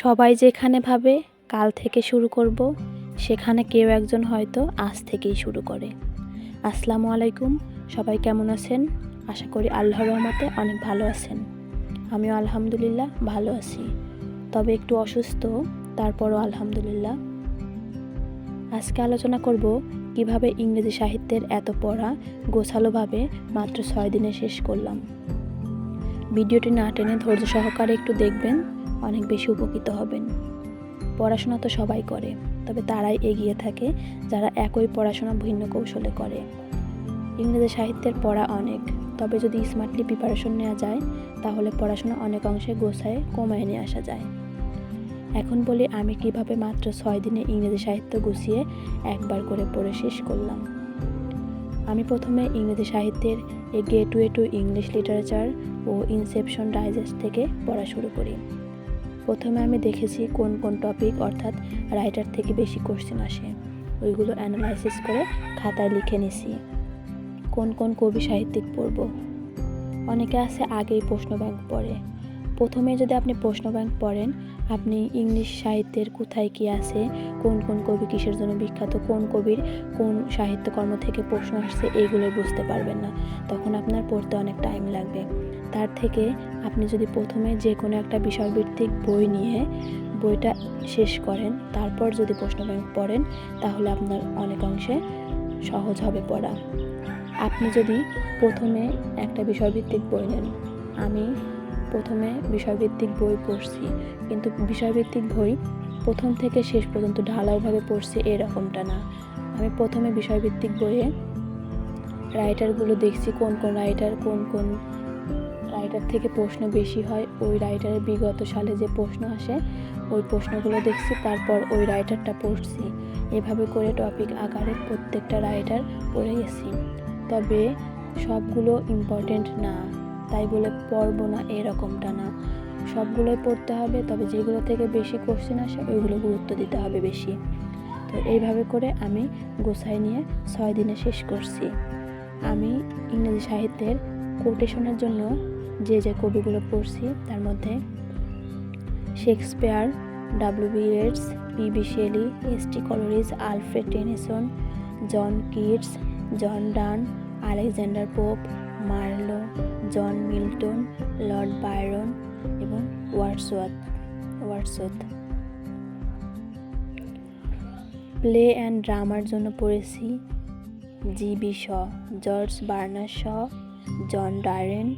সবাই যেখানে ভাবে কাল থেকে শুরু করব, সেখানে কেউ একজন হয়তো আজ থেকেই শুরু করে। আসসালামু আলাইকুম, সবাই কেমন আছেন? আশা করি আল্লাহর রহমতে অনেক ভালো আছেন। আমিও আলহামদুলিল্লাহ ভালো আছি। তবে একটু অসুস্থ, তারপরও আলহামদুলিল্লাহ। আজকে আলোচনা করব কীভাবে ইংরেজি সাহিত্যের এত পড়া গোছালোভাবে মাত্র ছয় দিনে শেষ করলাম। ভিডিওটি না টেনে ধৈর্য সহকারে একটু দেখবেন। অনেক বেশি উপকৃত হবেন। পড়াশোনা তো সবাই করে, তবে তারাই এগিয়ে থাকে যারা একই পড়াশোনা ভিন্ন কৌশলে করে। ইংরেজি সাহিত্যের পড়া অনেক, তবে যদি স্মার্টলি প্রিপারেশন নেওয়া যায়, তাহলে পড়াশোনা অনেক অংশে গোছায়, কমায় নিয়ে আসা যায়। এখন বলি আমি কীভাবে মাত্র ছয় দিনে ইংরেজি সাহিত্য গুছিয়ে একবার করে পড়ে শেষ করলাম। আমি প্রথমে ইংরেজি সাহিত্যের a gateway to English literature O Inception digest থেকে পড়া শুরু করি। প্রথমে আমি দেখেছি কোন কোন টপিক অর্থাৎ রাইটার থেকে বেশি কোশ্চেন আসে। ওইগুলো অ্যানালাইসিস করে খাতায় লিখে নিছি। কোন কোন কবি সাহিত্যিক পড়ব? অনেকে আছে আগেই প্রশ্ন ব্যাংক পড়ে। প্রথমে যদি আপনি প্রশ্ন ব্যাংক পড়েন আপনি ইংলিশ সাহিত্যের কোথায় কি আছে? কোন কোন কবি কিসের জন্য বিখ্যাত? কোন কবির কোন সাহিত্যকর্ম থেকে প্রশ্ন আসছে? এইগুলো বুঝতে পারবেন না। তখন আপনার পড়তে অনেক টাইম লাগবে। তার থেকে আপনি যদি প্রথমে যে কোনো একটা বিষয়ভিত্তিক বই নিয়ে বইটা শেষ করেন, তারপর যদি প্রশ্ন ব্যাংক পড়েন, তাহলে আপনার অনেক অংশে সহজ হবে পড়া। আপনি যদি প্রথমে একটা বিষয়ভিত্তিক বই নেন, আমি প্রথমে বিষয়ভিত্তিক বই পড়ছি, কিন্তু বিষয়ভিত্তিক বই প্রথম থেকে শেষ পর্যন্ত ঢালাওভাবে পড়ছি এরকমটা না। আমি প্রথমে বিষয়ভিত্তিক বইয়ে রাইটারগুলো দেখছি, কোন কোন রাইটার, কোন কোন রাইটার থেকে প্রশ্ন বেশি হয়, ওই রাইটারের বিগত সালে যে প্রশ্ন আসে, ওই প্রশ্নগুলো দেখছি, তারপর ওই রাইটারটা পড়ছি। এভাবে করে টপিক আকারে প্রত্যেকটা রাইটার পড়ে গেছি। তবে সবগুলো ইম্পর্টেন্ট না। তাই বলে পড়ব না এরকমটা না। সবগুলোই পড়তে হবে, তবে যেগুলো থেকে বেশি কোশ্চেন আসে ওইগুলো গুরুত্ব দিতে হবে বেশি। তো এইভাবে করে আমি গোছাই নিয়ে ছয় দিনে শেষ করছি। আমি ইংরেজি সাহিত্যের কোটেশনের জন্য যে যে কবিগুলো পড়ছি, তার মধ্যে Shakespeare W B Reds P B Shelley S T Coleridge Alfred Tennyson John Keats John Donne Alexander Pope Marlowe John Milton, Lord Byron এবং ওয়ার্ডসওয়ার্থ ওয়ার্ডসওয়ার্থ প্লে অ্যান্ড ড্রামার জন্য পড়েছি G B Shaw, George Bernard Shaw, John Darren,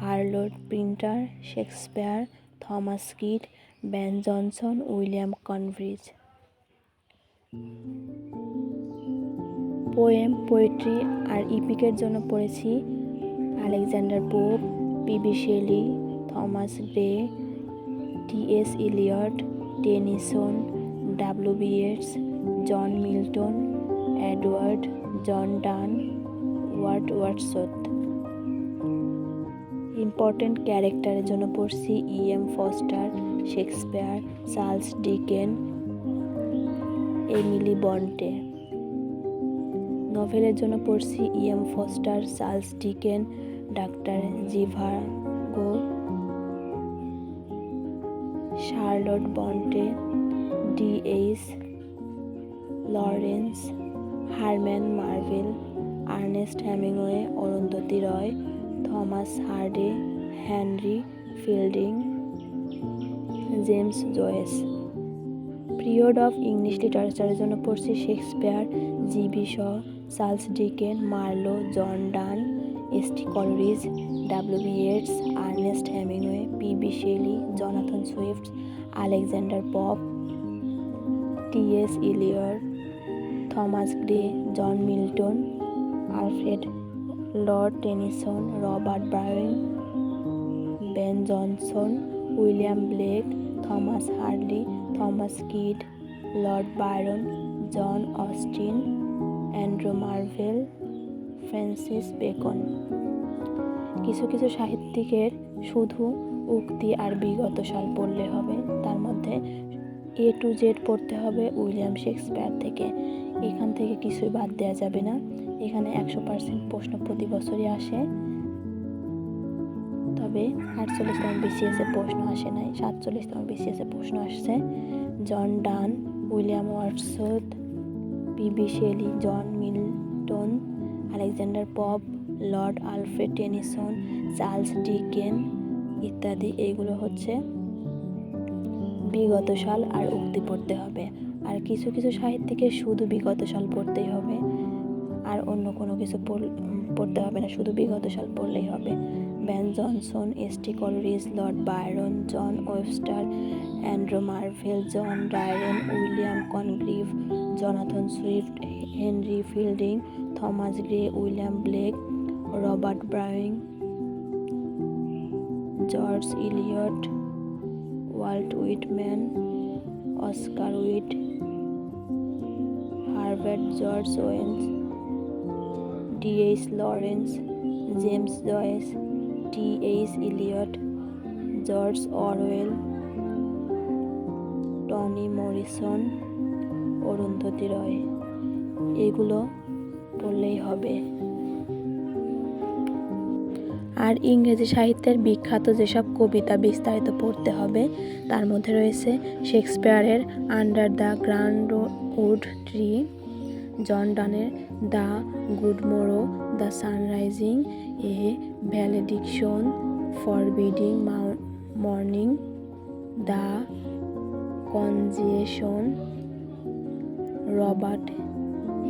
Harold Pinter, Shakespeare, Thomas Kyd, Ben Jonson, William Congreve poem, poetry আর ইপিকের জন্য পড়েছি Alexander Pope, PB Shelley, Thomas Gray, T S Eliot, Tennyson, W B Yeats John Milton, Edward, John Donne Word Wordsworth important ক্যারেক্টারের জন্য পড়ছি E M Forster, Shakespeare, Charles Dicken, Emily Bronte. নভেলের জন্য পড়ছি E M Forster, Charles Dicken doctor Zhivago Charlotte Bronte D H Lawrence, Herman Marvell, Ernest Hemingway Arundhati Roy Thomas Hardy, Henry Fielding, James Joyce. Period of English লিটারেচারের জন্য পড়ছি Shakespeare G B Shaw, Charles Dicken, Marlowe, John Donne. S T Coleridge, W B Yeats Ernest Hemingway P B Shelley, Jonathan Swift, Alexander Pope, T S Eliot, Thomas Gray, John Milton, Alfred Lord Tennyson, Robert Brown Ben Jonson, William Blake, Thomas Hardy Thomas Kyd, Lord Byron John Austen, Andrew Marvell Francis Bacon. কিছু কিছু সাহিত্যিকের শুধু উক্তি আর বিগত সাল পড়লে হবে। তার মধ্যে এ টু জেড পড়তে হবে উইলিয়াম শেক্সপিয়ার থেকে। এখান থেকে কিছুই বাদ দেওয়া যাবে না। এখানে একশো পার্সেন্ট প্রশ্ন প্রতি বছরই আসে। তবে আটচল্লিশতম বিসিএসে প্রশ্ন আসে নাই, সাতচল্লিশতম বিসিএসে প্রশ্ন আসছে। John Donne, William Wordsworth PB Shelley, John Milton Alexander Pope, Lord Alfred Tennyson, Charles Dicken ইত্যাদি। এইগুলো হচ্ছে বিগত সাল আর উক্তি পড়তে হবে। আর কিছু কিছু সাহিত্যিকের শুধু বিগত সাল পড়তেই হবে। আর অন্য কোনো কিছু পড়- পড়তে হবে না, শুধু বিগত সাল পড়লেই হবে। Ben Jonson, S T Coleridge, Lord Byron John Webster, Andrew Marvell, John Dryden William Congreve, Jonathan Swift, Henry Fielding Thomas Gray, William Blake, Robert Browning George Eliot, Walt Whitman, Oscar Wilde Herbert George Wells, DH Lawrence, James Joyce, TH Eliot, George Orwell, Toni Morrison, Arundhati Roy. এগুলো পড়লেই হবে। আর ইংরেজি সাহিত্যের বিখ্যাত যেসব কবিতা বিস্তারিত পড়তে হবে, তার মধ্যে রয়েছে শেক্সপিয়ারের under the greenwood tree, John ডানের the good morrow the sun rising, a valediction, forbidding mourning, the canonization, Robert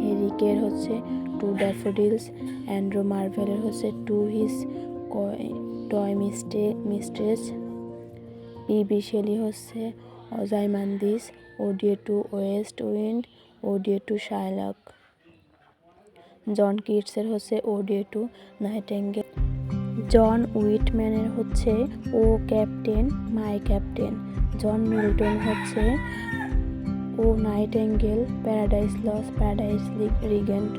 হেরিকের হচ্ছে টু ড্যাফোডিলস অ্যান্ড্রো মার্ভেলের হচ্ছে to his coy mist mistress PB Shelley হচ্ছে Ozymandias ode to west wind ode to Shylock John কিটসের হচ্ছে ode to nightingale John উইটম্যানের হচ্ছে O captain my captain John Milton হচ্ছে O nightingale, paradise lost, paradise regained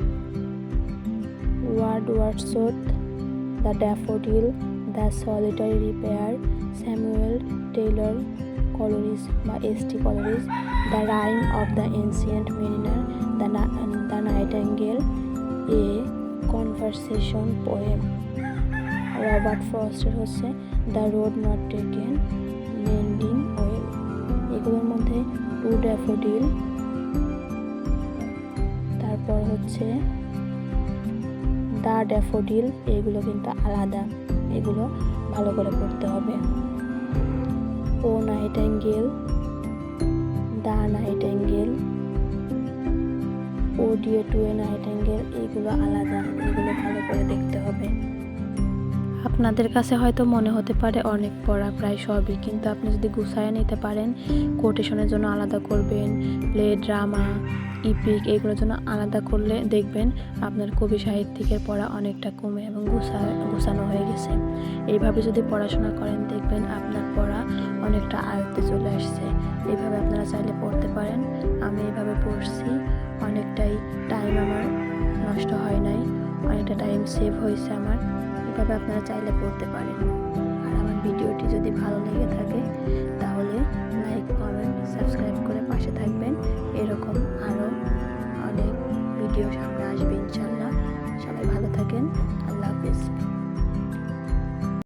Word Wordsworth the daffodil, the solitary reaper, Samuel Taylor Coleridge বা S T Coleridge the rime of the ancient mariner, the the nightingale, a conversation poem. Robert ফ্রস্টের হচ্ছে the road not taken, mending wall এগুলোর মধ্যে two daffodil. তারপর হচ্ছে the daffodil, এগুলো কিন্তু আলাদা। এগুলো ভালো করে পড়তে হবে। O nightingale the nightingale, ode to a nightingale, এগুলো আলাদা। এগুলো ভালো করে দেখতে হবে। আপনাদের কাছে হয়তো মনে হতে পারে অনেক পড়া প্রায় সবই, কিন্তু আপনি যদি গুছায় নিতে পারেন কোটেশনের জন্য আলাদা করবেন প্লে ড্রামা ইপিক এগুলোর জন্য আলাদা করলে দেখবেন আপনার কবি সাহিত্যিকের পড়া অনেকটা কমে এবং গুছা, গুছানো হয়ে গেছে। এইভাবে যদি পড়াশোনা করেন, দেখবেন আপনার পড়া অনেকটা আয়ত্তে চলে আসছে। এইভাবে আপনারা চাইলে পড়তে পারেন। আমি এইভাবে পড়ছি, অনেকটাই টাইম আমার নষ্ট হয় নাই, অনেকটা টাইম সেভ হয়েছে আমার। তবে আপনারা চাইলে পড়তে পারেন আর আমার ভিডিওটি যদি ভালো লেগে থাকে, তাহলে লাইক, কমেন্ট, সাবস্ক্রাইব করে পাশে থাকবেন। এরকম আরও অনেক ভিডিও সামনে আসবে ইনশাল্লাহ। সবাই ভালো থাকেন। আল্লাহ হাফিজ।